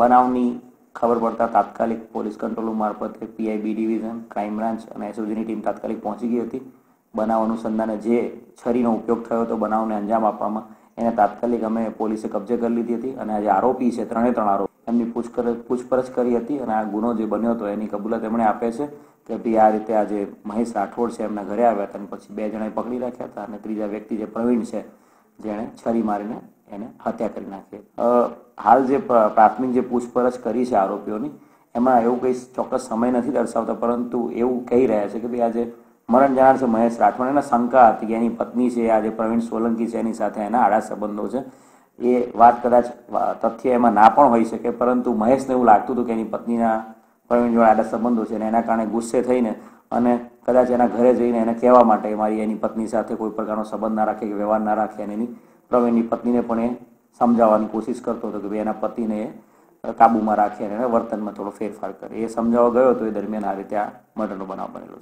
બનાવની ખબર પડતા તાત્કાલિક પોલીસ કંટ્રોલ મારફતે PI B division, crime branch અને એસઓજીની ટીમ તાત્કાલિક પહોંચી ગઈ હતી. બનાવ અનુસંધાને જે છરીનો ઉપયોગ થયો હતો બનાવને અંજામ આપવામાં એને તાત્કાલિક અમે પોલીસે કબજે કરી લીધી હતી અને આજે આરોપી છે, ત્રણે ત્રણ આરોપી. એમની પૂછપરછ પૂછપરછ કરી હતી અને આ ગુનો જે બન્યો હતો એની કબૂલાત એમણે આપે છે કે ભાઈ આ રીતે આ મહેશ રાઠોડ છે એમના ઘરે આવ્યા હતા અને પછી બે જણાએ પકડી રાખ્યા હતા અને ત્રીજા વ્યક્તિ જે પ્રવીણ છે, જેણે છરી મારીને એને હત્યા કરી નાખી. હાલ જે પ્રાથમિક જે પૂછપરછ કરી છે આરોપીઓની, એમાં એવું કંઈ ચોક્કસ સમય નથી દર્શાવતા, પરંતુ એવું કહી રહ્યા છે કે ભાઈ આજે મરણ જનાર છે મહેશ રાઠોડ એના શંકા હતી કે એની પત્ની છે આ જે પ્રવીણ સોલંકી છે, એની સાથે એના આડા સંબંધો છે. એ વાત કદાચ તથ્ય એમાં ના પણ હોઈ શકે, પરંતુ મહેશને એવું લાગતું હતું કે એની પત્નીના પ્રવીણ જોડે આડા સંબંધો છે અને એના કારણે ગુસ્સે થઈને અને કદાચ એના ઘરે જઈને એને કહેવા માટે મારી એની પત્ની સાથે કોઈ પ્રકારનો સંબંધ ના રાખે કે વ્યવહાર ના રાખે અને એની પ્રવીણની પત્નીને પણ એ સમજાવવાની કોશિશ કરતો હતો કે ભાઈ એના પતિને કાબૂમાં રાખી અને વર્તનમાં થોડો ફેરફાર કરે. એ સમજાવવા ગયો તો એ દરમિયાન આ રીતે આ મર્ડરનો બનાવ બનેલો